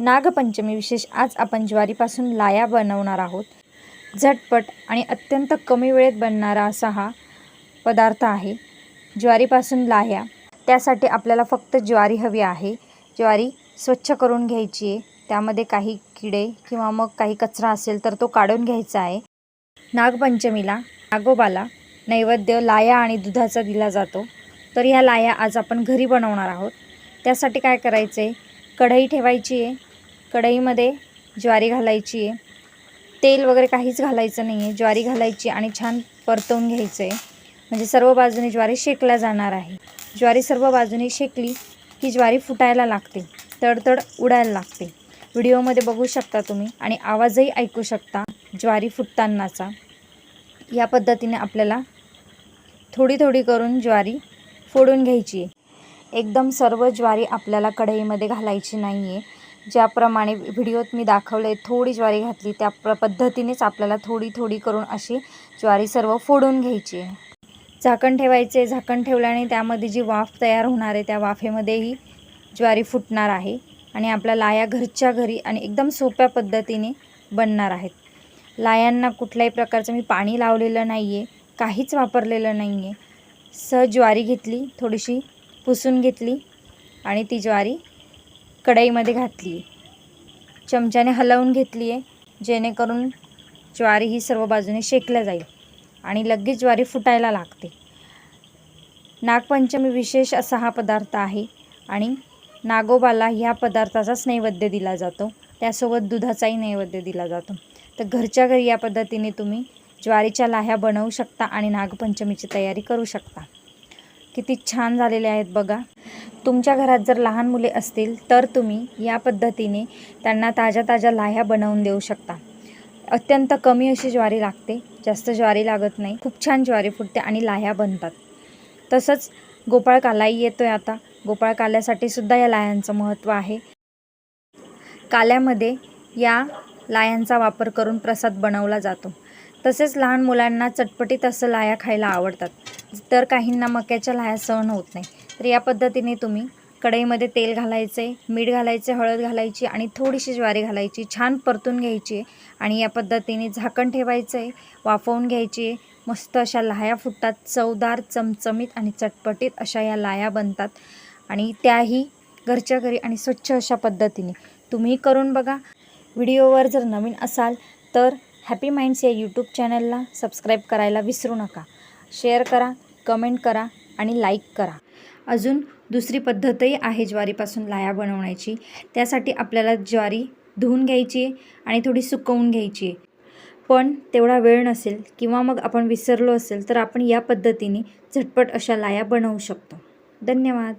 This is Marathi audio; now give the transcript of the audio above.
नागपंचमी विशेष आज आपण ज्वारीपासून लाया बनवणार आहोत. झटपट आणि अत्यंत कमी वेळेत बनणारा असा हा पदार्थ आहे. ज्वारीपासून लाह्या त्यासाठी आपल्याला फक्त ज्वारी हवी आहे. ज्वारी स्वच्छ करून घ्यायची आहे. त्यामध्ये काही किडे किंवा मग काही कचरा असेल तर तो काढून घ्यायचा आहे. नागपंचमीला नागोबाला नैवेद्य लाया आणि दुधाचा दिला जातो. तर ह्या लाया आज आपण घरी बनवणार आहोत. त्यासाठी काय करायचं आहे कढई ठेवायची आहे. कढईमध्ये ज्वारी घालायची आहे. तेल वगैरे काहीच घालायचं नाही आहे ज्वारी घालायची आणि छान परतवून घ्यायचं आहे म्हणजे सर्व बाजूने ज्वारी शेकल्या जाणार आहे. ज्वारी सर्व बाजूने शेकली की ज्वारी फुटायला लागते. तडतड उडायला लागते. व्हिडिओमध्ये बघू शकता तुम्ही आणि आवाजही ऐकू शकता ज्वारी फुटतानाचा. या पद्धतीने आपल्याला थोडी थोडी करून ज्वारी फोडून घ्यायची आहे. एकदम सर्व ज्वारी आपल्याला कढईमध्ये घालायची नाही आहे ज्याप्रमाणे व्हिडिओत मी दाखवलं आहे थोडी ज्वारी घातली त्या प्र पद्धतीनेच आपल्याला थोडी थोडी करून अशी ज्वारी सर्व फोडून घ्यायची आहे. झाकण ठेवायचे झाकण ठेवल्याने त्यामध्ये जी वाफ तयार होणार आहे त्या वाफेमध्येही ज्वारी फुटणार आहे आणि आपल्या लाया घरच्या घरी आणि एकदम सोप्या पद्धतीने बनणार आहेत. लायांना कुठल्याही प्रकारचं मी पाणी लावलेलं नाही आहे काहीच वापरलेलं नाही आहे सहज ज्वारी घेतली थोडीशी पुसून घेतली आणि ती ज्वारी कढईमध्ये घातली. आहे चमच्याने हलवून घेतली आहे जेणेकरून ज्वारी ही सर्व बाजूने शेकल्या जाईल आणि लगेच ज्वारी फुटायला लागते. नागपंचमी विशेष असा हा पदार्थ आहे आणि नागोबाला ह्या पदार्थाचाच नैवेद्य दिला जातो. त्यासोबत दुधाचाही नैवेद्य दिला जातो. तर घरच्या घरी या पद्धतीने तुम्ही ज्वारीच्या लाह्या बनवू शकता आणि नागपंचमीची तयारी करू शकता. किती छान झालेले आहेत बघा. तुमच्या घरात जर लहान मुले असतील तर तुम्ही या पद्धतीने त्यांना ताज्या ताज्या लाह्या बनवून देऊ शकता. अत्यंत कमी अशी ज्वारी लागते जास्त ज्वारी लागत नाही. खूप छान ज्वारी फुटते आणि लाह्या बनतात. तसंच गोपाळ कालाही येतो आहे आता. गोपाळ काल्यासाठी सुद्धा या लाह्यांचं महत्त्व आहे. काल्यामध्ये या लायांचा वापर करून प्रसाद बनवला जातो. तसेच लहान मुलांना चटपटीत असं लाया खायला आवडतात. तर काहींना मक्याच्या लाया सहन होत नाही. तर या पद्धतीने तुम्ही कढईमध्ये तेल घालायचे मीठ घालायचे हळद घालायची आणि थोडीशी ज्वारी घालायची. छान परतून घ्यायची आणि या पद्धतीने झाकण ठेवायचं आहे वाफवून घ्यायची. आहे मस्त अशा लाया फुटतात चवदार चमचमीत आणि चटपटीत अशा या लाया बनतात. आणि त्याही घरच्या घरी आणि स्वच्छ अशा पद्धतीने. तुम्ही करून बघा. व्हिडिओवर जर नवीन असाल तर हॅपी माइंड्स या यूट्यूब चॅनलला सबस्क्राईब करायला विसरू नका. शेअर करा कमेंट करा आणि लाईक करा. अजून दुसरी पद्धतही आहे ज्वारीपासून लाया बनवण्याची. त्यासाठी आपल्याला ज्वारी धुवून घ्यायची आहे आणि थोडी सुकवून घ्यायची आहे. पण तेवढा वेळ नसेल किंवा मग आपण विसरलो असेल तर आपण या पद्धतीने झटपट अशा लाया बनवू शकतो. धन्यवाद.